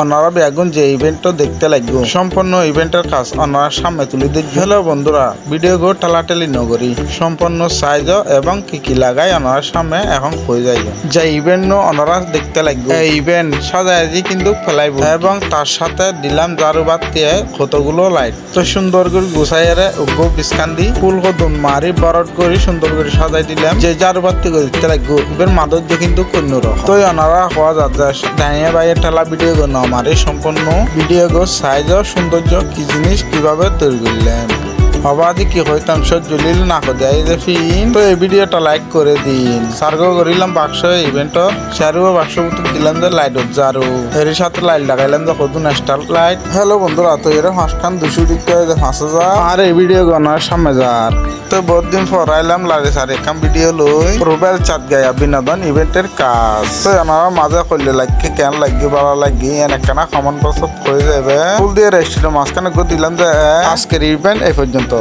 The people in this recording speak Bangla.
ওনারা বেগুন যে ইভেন্টও দেখতে লাগবে। সম্পূর্ণ ইভেন্টের কাজ ওনারা সামনে তুলে দেখবে। হ্যালো বন্ধুরা ভিডিও গো টালাটালি নগরী। সম্পূর্ণ সাইজ এবং কি কি লাগাই ওনারা সামনে এখন হয়ে যায় যে ইভেন্ট ওনারা দেখতে লাগবে। এই ইভেন্ট সাজায় দিয়ে কিন্তু ফেলাইব। এবং তার সাথে দিলাম জারু বাদ দিয়ে কতগুলো লাইট তো সুন্দর করে গুছাইয়ারে উগ্র বিস্কান দি ফুল কদম মারি বরট করে সুন্দর করে সাজাই দিলাম। যে জারু বাতি করে দিতে লাগবে। এবার মাদক দিয়ে কিন্তু কন্য রকম তো ওনারা হওয়া যাচ্ছে। দাঁড়িয়ে বাইরে ঠেলা ভিডিও গো আমার এই সম্পূর্ণ ভিডিও সাইজ ও সৌন্দর্য কি জিনিস কীভাবে তৈরি করলেন? অবাধি কি হইতাম, সহ্য জলিল না করে ফিন। তো এই ভিডিওটা লাইক করে দিন। সার্গো করিলাম বাক্স ইভেন্ট সারু বাক্স দিলাম যে লাইট জারু এর সাথে লাইট লাগাইলাম যে কত ন্যাশনাল লাইট হ্যালো বন্ধুরা, তো এর হাঁসখান দুশো দিকে পাঁচ হাজার। আর এই ভিডিও গনার সামনে যার। তো বহুত দিন পর আইলাম লাগে স্যার এখান ভিডিও লই। প্রোফাইল চাট গায়া বিনোদন ইভেন্টের কাজ। তো আমার মাঝে করলে লাগে কেন লাগবে ভালো লাগবে এনেকানা সমান বছর হয়ে যাবে ফুল দিয়ে রেস্টুরেন্ট মাঝখানে গো দিলাম যে, আজকের ইভেন্ট এই পর্যন্ত।